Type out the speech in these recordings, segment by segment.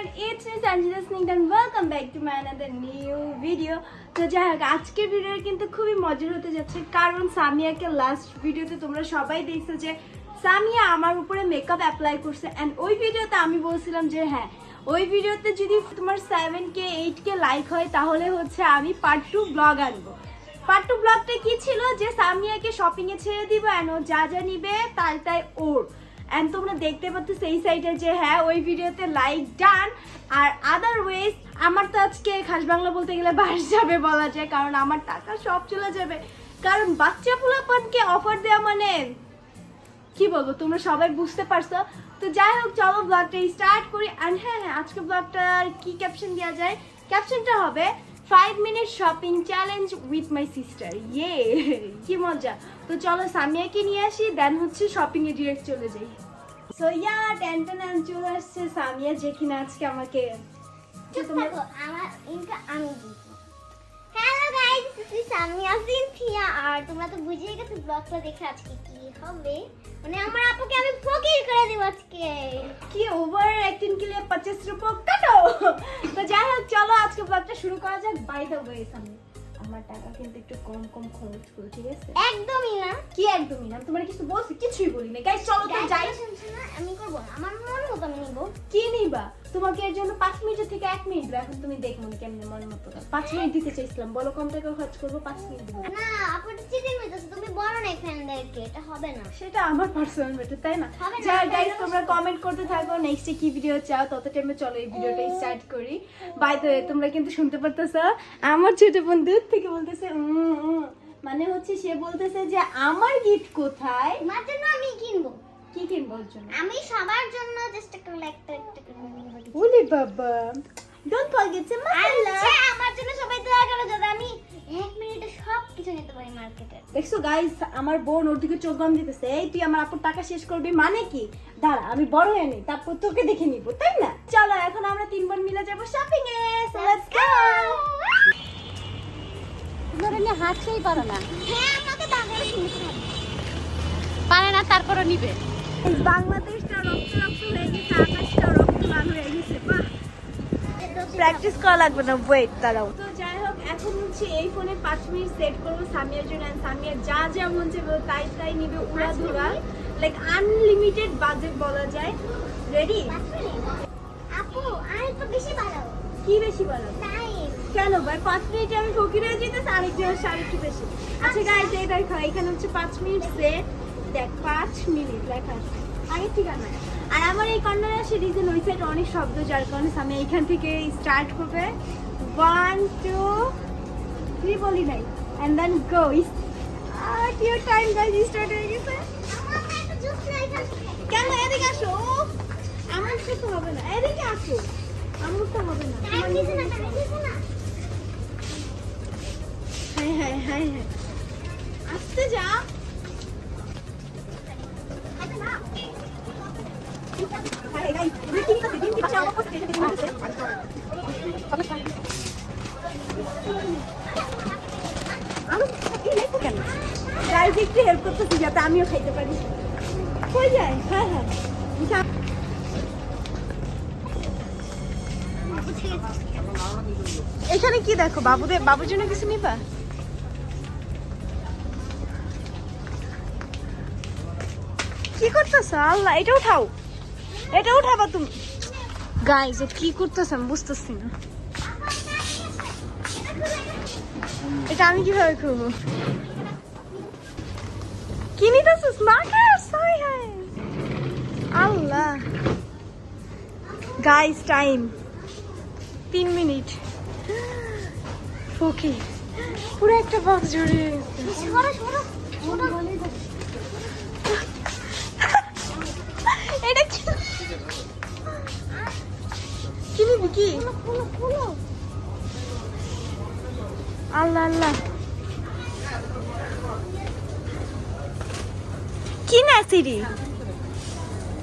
everyone, it's me Sanjita Singh and welcome back to my another new video. তো যাই হোক আজকের video কিন্তু খুবই মজার হতে যাচ্ছে কারণ সামিয়াকে লাস্ট ভিডিওতে তোমরা সবাই দেখছ যে সামিয়া আমার উপরে মেকআপ অ্যাপ্লাই করছে অ্যান্ড ওই ভিডিওতে আমি বলছিলাম যে হ্যাঁ ওই ভিডিওতে যদি তোমার seven K eight K like হয় তাহলে হচ্ছে আমি পার্ট টু ব্লগ আনব। পার্ট টু ব্লগটা কি ছিল? যে সামিয়াকে শপিং এ ছেড়ে দিব অ্যান্ড ও যা যা নিবে তাই তাই ওর। অ্যান্ড তোমরা দেখতে পাচ্ছ সেই সাইডে যে হ্যাঁ ওই ভিডিওতে লাইক ডান আর আদারওয়েজ আমার তো আজকে খাস বাংলা বলতে গেলে বাস যাবে বলা যায়, কারণ আমার টাকা সব চলে যাবে। কারণ বাচ্চা পোলাপানকে অফার দেওয়া মানে কি বলব, তোমরা সবাই বুঝতে পারছ। তো যাই হোক, চলো ব্লগটা স্টার্ট করি। অ্যান্ড হ্যাঁ হ্যাঁ আজকে ব্লগটার কি ক্যাপশন দেওয়া যায়? ক্যাপশনটা হবে five minute shopping challenge with my sister ইয়ে কি মজা। তো চলো সামিয়াকে নিয়ে আসি দেন হচ্ছে শপিং এ ডিরেক্ট চলে যাই। সো ইয়া টেনটেন চলে আসছে সামিয়া যে কিনা আজকে আমাকে। আমার আমি হ্যালো আমি আছি থিয়া আর তোমরা তো বুঝেই গেছো ব্লগটা দেখে আজকে কি হবে। মানে আমার আপুকে আমি ফকির করে দেব আজকে। কি ওভার অ্যাক্টিং কে লিয়ে 50 রুপো কাটো? তো যাই হোক, চলো আজকে ব্লগটা শুরু করা যাক বাই দ্য ওয়ে সামনে। আমার টাকা কিন্তু একটু কম কম খরচ করো ঠিক আছে? একদমই না। কি একদমই না? তোমার কিছু বলছি? কিছুই বলি না গাইস চলো তো যাই। না? আমি করব না। আমার মন মতো আমি নিবো। কি নিবা? তোমাকে এর জন্য পাঁচ মিনিট থেকে এক মিনিট দেবো। এখন তুমি দেখো কেমনে মন মতো দাও। পাঁচ মিনিট দিতে চাইছিলাম। বলো কম টাকা খরচ করব পাঁচ মিনিট দেবো। না আপুটা চিটিং হইতেছে। তুমি বলো না ফ্রেন্ডদেরকে এটা হবে না। সেটা আমার পার্সোনাল ম্যাটার তাই না? তাই গাইস তোমরা কমেন্ট করতে থাকো। নেক্সটে কি ভিডিও চাও? তত টাইমে চলো এই ভিডিওটা স্টার্ট করি। বাই দ্য তোমরা কিন্তু শুনতে পারতেছো। আমার ছোট বোন দূর থেকে বলতেছে। মানে হচ্ছে সে বলতেছে যে আমার গিফট কোথায়? তোমার জন্য আমি কিনবো। কি কিনবো ওর জন্য? আমি সবার জন্য চেষ্টা করলে একটা একটা করে নিবো বাবা। ডোন্ট ফরগেট টু আর হচ্ছে আমার জন্য সবাই দোয়া করো যাতে আমি এক মিনিটে সব কিছু নিতে পারি মার্কেটে দেখছ গাইস আমার বোন ওর দিকে চোখ গম দিতেছে এই তুই আমার আপুর টাকা শেষ করবি মানে কি? দাঁড়া আমি বড় হয়ে নিই তারপর তোকে দেখে নিব তাই না? চলো এখন আমরা তিন বোন মিলে যাব শপিং এ তোমরা পারো না। হ্যাঁ আমাকে বাজারে কিনতে পারে না তারপরও নিবে। বাংলাদেশটা রক্ত রক্ত হয়ে গেছে আকাশটা রক্ত লাল হয়ে গেছে বাহ। প্র্যাকটিস করা লাগবে না ওয়েট দাঁড়াও। তো যাই হোক এখন হচ্ছে এই ফোনে পাঁচ মিনিট সেট করব সামিয়ার জন্য সামিয়া যা যা মন চাইবে তাই তাই নিবে উড়া ধুরা। লাইক আনলিমিটেড বাজেট বলা যায়। রেডি আপু আর একটু বেশি বাড়াও। কি বেশি বলো টাইম কেন ভাই? পাঁচ মিনিটে আমি ফকির হয়ে যেতেছি আরেকজন সাড়ে একটু বেশি। আচ্ছা গাইজ এই দেখো, এখানে হচ্ছে পাঁচ মিনিট সেট দেখ, পাঁচ মিনিট লেখা আছে। আগে ঠিকানা আর আমার এই কর্নারে আসে রিজন ওই সাইড অনেক শব্দ, যার কারণে আমি এখান থেকে স্টার্ট করবে। ওয়ান টু থ্রি বলি নাই। অ্যান্ড দেন গো আর কি টাইম গাইজ স্টার্ট হয়ে গেছে। কেন, এদিকে আসো। আমার তো হবে না। এদিকে আসো। আমার তো হবে না। হ্যাঁ হ্যাঁ হ্যাঁ আসতে যা। একটু হেল্প আমিও খাইতে পারি। যায়? হ্যাঁ হ্যাঁ। এখানে কি দেখো? বাবুদের বাবুর জন্য কিছু নিবা? করতেছ? আল্লাহ এটা উঠাও। এটা উঠাবা তুমি। গাইজ কি করতেছ আমি বুঝতেছি না। এটা আমি কীভাবে করব কি নিতেছিস? মার্কাস হাই হাই আল্লাহ। গাইজ টাইম তিন মিনিট। ওকে পুরো একটা বক্স জড়িয়ে গেছে। কি কি নিবি কি? আল্লাহ আল্লাহ। কি না সিরি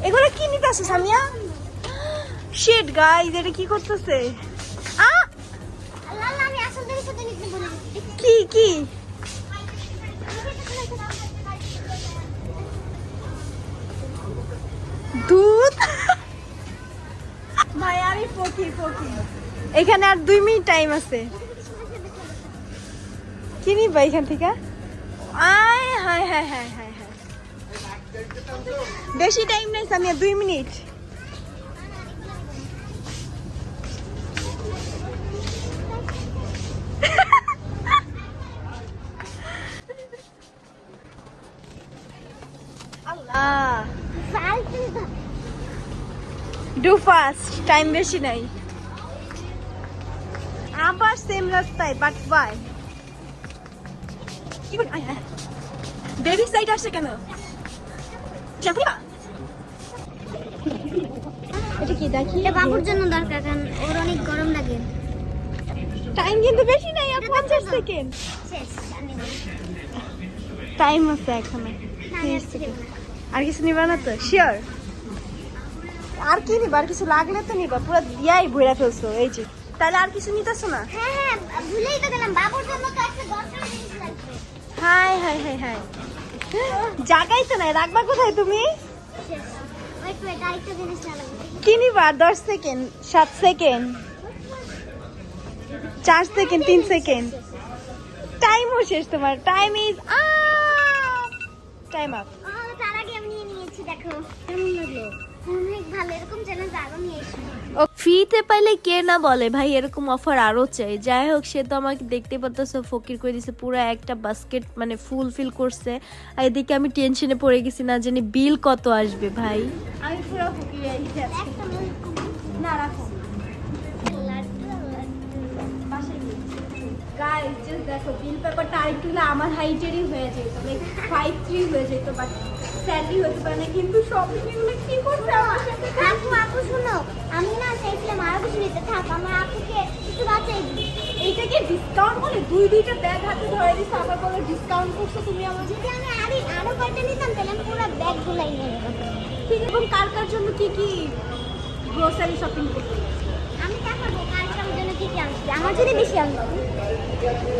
এগুলো কি নিতেছে সামিয়া? শেট গাইজ এটা কি করতেছে? আ! আল্লাহ আল্লাহ এখানে আর দুই মিনিট টাইম আছে। কি নিবা এখান থেকে? আয় বেশি টাইম নাই সামিয়া, দুই মিনিট। ডু ফাস্ট টাইম বেশি নাই। আবার সেম রাস্তায় বাট বাই বেবি সাইড আসছে কেন? এটা কি দেখি? এটা বাবুর জন্য দরকার কারণ ওর অনেক গরম লাগে। টাইম কিন্তু বেশি নাই আর পঞ্চাশ সেকেন্ড। টাইম আছে এখনও আর কিছু নিবা না তো? শিওর আর কি নিবা? আর কিছু লাগলে তো নিবা। পুরো দিয়াই ভরে ফেলছো এই যে। তাহলে আর কিছু নিতেছো না? হ্যাঁ হ্যাঁ ভুলেই তো গেলাম। বাবুর জন্য তো একটা দরকারি জিনিস লাগবে। হাই হাই হাই হাই। জাগাই তো নাই রাখবা কোথায় তুমি? কি নিবা? দশ সেকেন্ড সাত সেকেন্ড চার সেকেন্ড তিন সেকেন্ড। টাইমও শেষ তোমার। টাইম ইজ টাইম আপ তার আগে আমি নিয়ে নিয়েছি দেখো। কেমন লাগল? অনেক ভালো এরকম চ্যালেঞ্জ আরও নিয়ে এসো। ফ্রিতে পাইলে কে না বলে ভাই এরকম অফার আরও চাই। যাই হোক সে তো আমাকে দেখতে পারতেছো ফকির করে দিছে পুরো একটা বাস্কেট মানে ফুল ফিল করছে। আর এদিকে আমি টেনশনে পড়ে গেছি না জানি বিল কত আসবে ভাই। আমি পুরো ফকির না রাখো। গাইস জাস্ট দেখো বিল পেপারটা আরেকটু আমার হাইটেরই হয়ে যেত লাইক ফাইভ থ্রি হয়ে যেত বাট স্যালারি হতে পারে না কিন্তু শপিং এগুলো কি করছে আমার সাথে আপু আপু শোনো আমি না চাইছিলাম আরও কিছু নিতে। থাক আমার আপুকে একটু বাঁচাই এইটাকে ডিসকাউন্ট বলে? দুই দুইটা ব্যাগ হাতে ধরে দিচ্ছে আবার বলে ডিসকাউন্ট করছ তুমি আমার যদি আমি আরও আরও কয়টা নিতাম তাহলে আমি পুরো ব্যাগ গুলাই নিয়ে যেতাম ঠিক এবং কার কার জন্য কি কি গ্রোসারি শপিং করতে আমি দেখাবো কালকে আমার জন্য কি কি আনছি? আমার জন্য বেশি আনব।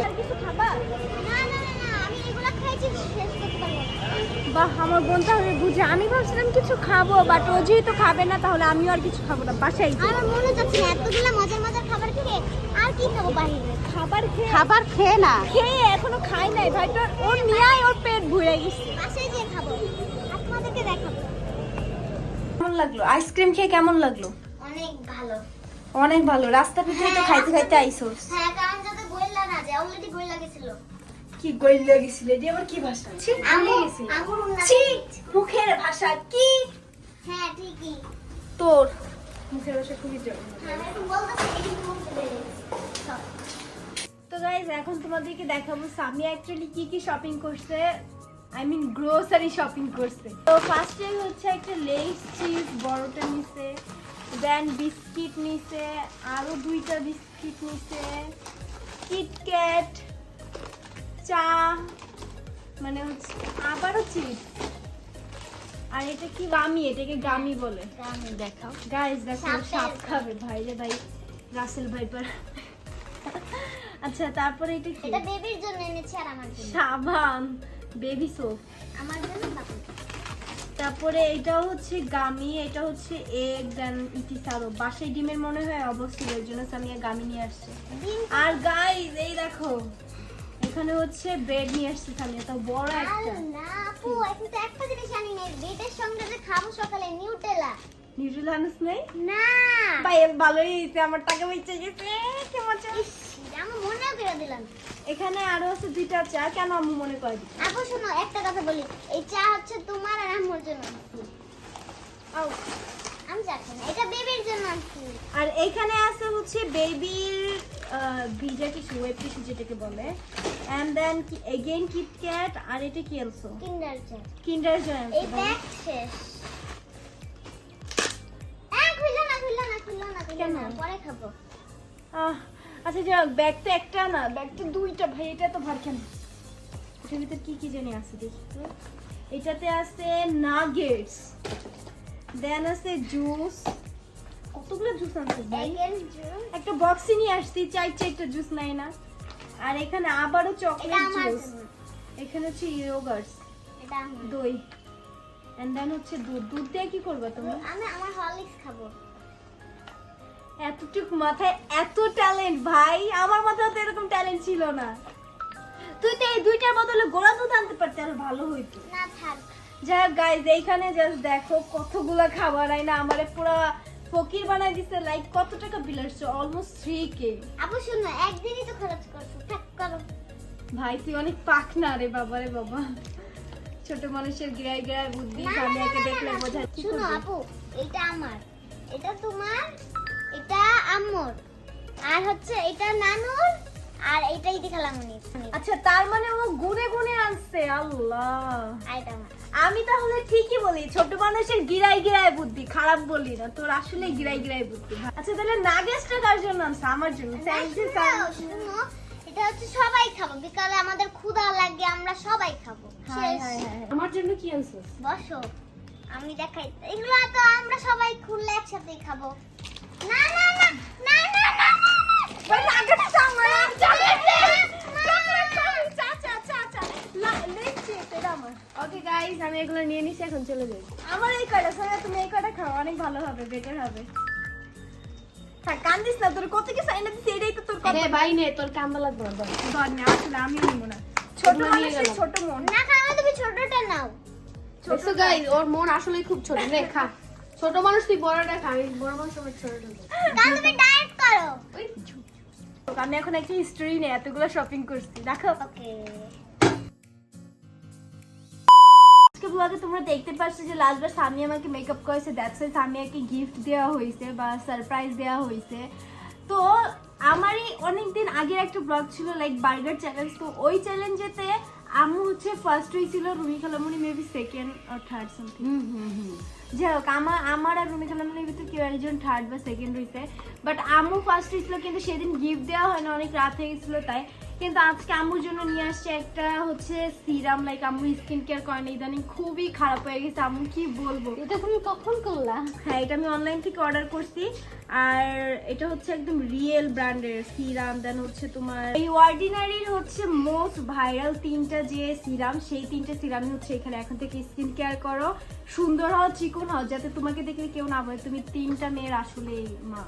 আর কিছু খাবা? না না বাহ আমার বোন তাহলে বুঝে। আমি ভাবছিলাম কিছু খাব বাট ও যেহেতু খাবে না তাহলে আমিও আর কিছু খাব না। বাসায় আমার মনে না এতগুলো মজার মজার খাবার খেয়ে আর কি খাব বাহিরে খাবার খেয়ে খাবার খেয়ে না। খেয়ে এখনও খাই নাই ভাই তোর ওর নিয়াই ওর পেট ভরে গেছে। বাসায় যেয়ে খাব। আর তোমাদেরকে দেখাবো। কেমন লাগল? আইসক্রিম খেয়ে কেমন লাগল? অনেক ভালো। অনেক ভালো। রাস্তা পিছিয়ে তো খাইতে খাইতে আইসোস। হ্যাঁ কারণ যাতে না যায় অলরেডি গেছিল। কি গইল গেছিলে যে আমার কি ভাষা? ছি আমু ভুলে গেছি। ছি মুখের ভাষা কি? হ্যাঁ ঠিকই। তোর। মুখের ভাষা খুবই হ্যাঁ। তো গাইজ এখন তোমাদেরকে দেখাবো সামিয়া অ্যাকচুয়ালি কি কি শপিং করছে? আই মিন গ্রোসারি শপিং করছে। তো ফার্স্টে হচ্ছে একটা লেস চিজ বড়টা নিছে দেন বিস্কিট নিছে আরও দুইটা বিস্কিট নিছে কিটক্যাট চা মানে হচ্ছে আবারও চিজ আর এটা কি গামি এটাকে গামি বলে। আমি দেখাও। গাইস দেখো সাপ খাবে। ভাই রে ভাই রাসেল ভাইপার আচ্ছা তারপরে এটা কি? এটা বেবির জন্য এনেছি আর আমার জন্য। সাবান বেবি সোপ আমার জন্য তারপরে এটা হচ্ছে গামি এটা হচ্ছে এগ দেন ইটি সারো বাসায় ডিমের মনে হয় অবশ্যই এর জন্য সামিয়া গামি নিয়ে আসছে। আর গাইস এই দেখো এখানে হচ্ছে ব্রেড নিয়ে আসছে সামিয়া তো বড় একটা। না আপু এখন তো একটা জিনিস আনি নাই বেটের সঙ্গে যে খাব সকালে নিউটেলা নিউট্রিলান্স নেই? না। ভাই ভালোই হয়েছে আমার টাকা বেঁচে গেছে কি মজা। ইস, আমার মনেও করে দিলাম। এখানে আরও আছে দুইটা চা কেন আমি মনে করে দিই আপু শোনো একটা কথা বলি এই চা হচ্ছে তোমার আর আমার জন্য। আনছি। আও। আমি যাচ্ছি না এটা বেবির জন্য আনছি। আর এখানে আছে হচ্ছে বেবির ভিজা কিছু ওয়েব কিছু যেটাকে বলে। এন্ড দেন এগেইন কিটক্যাট আর এটা কি অলসো কিন্ডার চা কিন্ডার এই ব্যাগ শেষ। পরে খাব। আচ্ছা যাক ব্যাগ তো একটা না ব্যাগ তো দুইটা ভাই এটা তো ভার কেন? এটার ভিতর কি কি জানি আছে দেখি তো। এটাতে আছে নাগেটস দেন আছে জুস কতগুলো জুস ভাই? একটা বক্সে নিয়ে আসছি চাই চারটা জুস নাই না। আর এখানে আবারও চকলেট জুস এখানে হচ্ছে ইয়োগার্টস দই। এন্ড দেন হচ্ছে দুধ। দুধ দিয়ে কি করবে তুমি? আমি আমার হরলিক্স খাব। এতটুকু মাথায় এত ট্যালেন্ট ভাই। আমার মাথায় তো এরকম ট্যালেন্ট ছিল না। তুই তো এই দুইটার বদলে গোড়া দুধ আনতে পারতে আরও ভালো হইতো। না থাক। যাই হোক গাইজ এইখানে জাস্ট দেখো কতগুলো খাবার আই না আমারে পুরো ফকির বানাই দিছে লাইক কত টাকা বিল আসছে? অলমোস্ট থ্রি কে আপু শুনো একদিনই তো খরচ করছ থাক করো। ভাই তুই অনেক পাকনা রে বাবা রে বাবা। ছোট মানুষের গিরায় গিরায় বুদ্ধি একে দেখলে বোঝা শুনো আপু এটা আমার। এটা তোমার এটা আম্মুর। আর হচ্ছে এটা নানুর আর দেখালাম উনি আচ্ছা তার মানে ও গুনে গুনে আনছে আল্লাহ। আমার আমি তাহলে ঠিকই বলি ছোট মানুষের গিরাই গিরায় বুদ্ধি খারাপ বলি না তোর আসলে গিরাই গিরাই বুদ্ধি। আচ্ছা তাহলে নাগেশটা কার জন্য আনছে? আমার জন্য। থ্যাংক ইউ এটা হচ্ছে সবাই খাব বিকালে আমাদের ক্ষুধা লাগে আমরা সবাই খাব। আমার জন্য কি আনছো? বসো আমি দেখাই এগুলো তো আমরা সবাই খুললে একসাথেই খাব। না না না না গাইস আমি এগুলো নিয়ে নিছি এখন চলে যাই। আমার এই কয়টা? সোনা তুমি এই কয়টা খাও? অনেক ভালো হবে বেটার হবে। থাক কান্দিস না তোর কত কিছু আইনা দিছি এটাই তো তোর কথা। ভাই নে তোর কামবা লাগবে না। ধর না আসলে আমিও নিব না। ছোট নিয়ে গেলাম। ছোট মন। না খাওয়া তুমি ছোটটা নাও। দেখছ গাইস ওর মন আসলে খুব ছোট। রে খা। ছোট মানুষ তুই বড়টা খা আমি বড় মানুষ আমার ছোটটা খাই। তুমি ডায়েট করো। ওই আমি এখন একটা হিস্ট্রি নেই এতগুলো শপিং করছি। দেখো ওকে আজকে ব্লগে তোমরা দেখতে পাচ্ছ যে লাস্টবার সামি আমাকে মেকআপ করেছে দ্যাটস ওয়াই সামিয়াকে গিফট দেওয়া হয়েছে বা সারপ্রাইজ দেওয়া হয়েছে। তো আমারই অনেকদিন আগের একটা ব্লগ ছিল লাইক বার্গার চ্যালেঞ্জ তো ওই চ্যালেঞ্জেতে আমু হচ্ছে ফার্স্ট হয়েছিল রুমি খালামুনি মেবি সেকেন্ড আর third something hmm hmm hmm. যাই হোক আমার আমার আর রুমি খালামুনির ভিতরে কেউ একজন থার্ড বা সেকেন্ড হয়েছে। বাট আম্মু ফার্স্ট হয়েছিল কিন্তু সেদিন গিফট দেওয়া হয় না অনেক রাত হয়ে গেছিল তাই কিন্তু আজকে আম্মুর জন্য নিয়ে আসছে একটা হচ্ছে সিরাম লাইক আম্মু স্কিন কেয়ার করে না ইদানিং খুবই খারাপ হয়ে গেছে। আম্মু কি বলব? এটা তুমি কখন করলা? হ্যাঁ এটা আমি অনলাইন থেকে অর্ডার করছি। আর এটা হচ্ছে একদম রিয়েল ব্র্যান্ডের সিরাম দেন হচ্ছে তোমার এই অর্ডিনারির হচ্ছে মোস্ট ভাইরাল তিনটা যে সিরাম সেই তিনটা সিরামই হচ্ছে এখানে। এখন থেকে স্কিন কেয়ার করো। সুন্দর হও চিকন হও যাতে তোমাকে দেখলে কেউ না বলে। তুমি তিনটা মেয়ের আসলে মা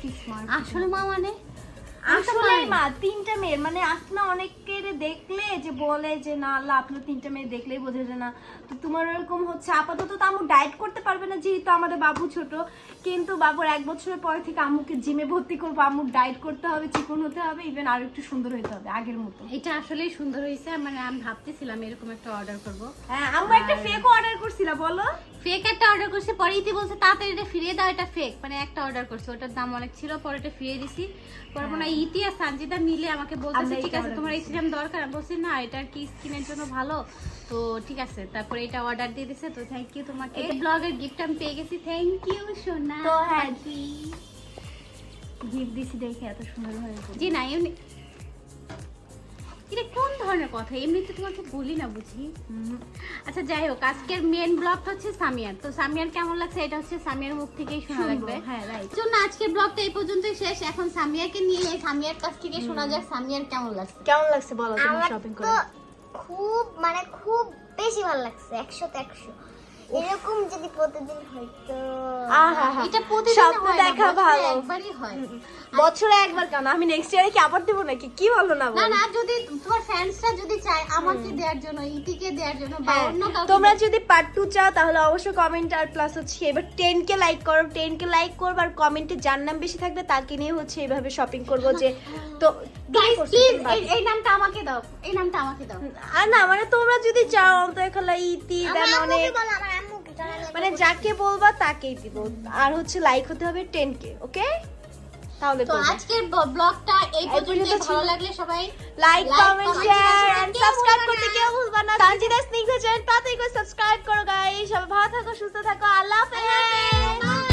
কি স্মার্ট আসলে মা মানে? আসলে মা তিনটা মেয়ের মানে আপনা অনেকের দেখলে যে বলে যে না আল্লাহ আপনার তিনটা মেয়ে দেখলেই বোঝা যায় না। তো তোমার ওরকম হচ্ছে আপাতত তো আমু ডায়েট করতে পারবে না যেহেতু আমাদের বাবু ছোট। কিন্তু বাবুর এক বছরের পর থেকে আম্মুকে জিমে ভর্তি করব আম্মুর ডায়েট করতে হবে চিকন হতে হবে ইভেন আরও একটু সুন্দর হতে হবে আগের মতো। এটা আসলেই সুন্দর হয়েছে মানে আমি ভাবতেছিলাম এরকম একটা অর্ডার করব। হ্যাঁ আম্মু একটা ফেক অর্ডার করছিলা বলো। ফেক একটা অর্ডার করছে পরে ইতি বলছে তাড়াতাড়ি এটা ফিরিয়ে দাও এটা ফেক মানে একটা অর্ডার করছে ওটার দাম অনেক ছিল পরে এটা ফিরিয়ে দিছি। পরে মনে হয় ইতি আর সানজিদা মিলে আমাকে বলতেছে ঠিক আছে তোমার এই সিরাম দরকার? আমি বলছি না এটা কি স্কিনের জন্য ভালো? তো ঠিক আছে তারপরে এটা অর্ডার দিয়ে দিছে তো থ্যাংক ইউ তোমাকে। এই ব্লগের গিফট আমি পেয়ে গেছি থ্যাংক ইউ সোনা। তো হ্যাঁ। গিফট দিছি দেখে এত সুন্দর হয়েছে। জি না এটা কোন ধরনের কথা? এমনিতে তোমাকে বলি না বুঝি? আচ্ছা যাই হোক আজকের মেন ব্লগটা হচ্ছে সামিয়ার। তো সামিয়ার কেমন লাগছে? এটা হচ্ছে সামিয়ার মুখ থেকেই শোনা শুনব, লাগবে। হ্যাঁ, রাইট জন্য আজকের ব্লগটা এই পর্যন্ত শেষ। এখন সামিয়াকে নিয়ে সামিয়ার কাছ থেকে শোনা যাক সামিয়ার কেমন লাগছে। কেমন লাগছে বলো তুমি শপিং করে? খুব মানে খুব বেশি ভালো লাগছে একশো তো একশো। এরকম যদি প্রতিদিন আহা এটা প্রতিদিন স্বপ্ন হয় দেখা বছরে ভালো। একবারই হয়। বছরে একবার কেন? আমি নেক্সট ইয়ারে কি আবার দেবো নাকি? কি বলো না না না যদি তোমার ফ্যান্সরা যদি চায় আমাকে দেওয়ার জন্য ইতিকে দেওয়ার জন্য বা হ্যাঁ, অন্য কাউকে তোমরা যদি পার্ট টু চাও তাহলে অবশ্যই কমেন্ট আর প্লাস হচ্ছে এবার টেন কে লাইক করো টেন কে লাইক করব আর কমেন্টে যার নাম বেশি থাকবে তাকে নিয়ে হচ্ছে এইভাবে শপিং করব যে তো গাইস প্লিজ এই নামটা আমাকে দাও এই নামটা আমাকে দাও। আর না মানে তোমরা যদি চাও তো খেলা ইতি দেন অনেক মানে যাকে বলবা তাকেই দিব। আর হচ্ছে লাইক হতে হবে টেন কে ওকে তাহলে তো আজকের ব্লগটা এই পর্যন্ত ভালো ভালো- লাগলে সবাই like comment share and subscribe করতে কেউ ভুলবা না। তানজিদা স্নিগ্ধ চ্যানেল তাড়াতাড়ি করে সাবস্ক্রাইব করো গাইস সবাই ভালো থাকো সুস্থ থাকো। আল্লাহ হাফেজ।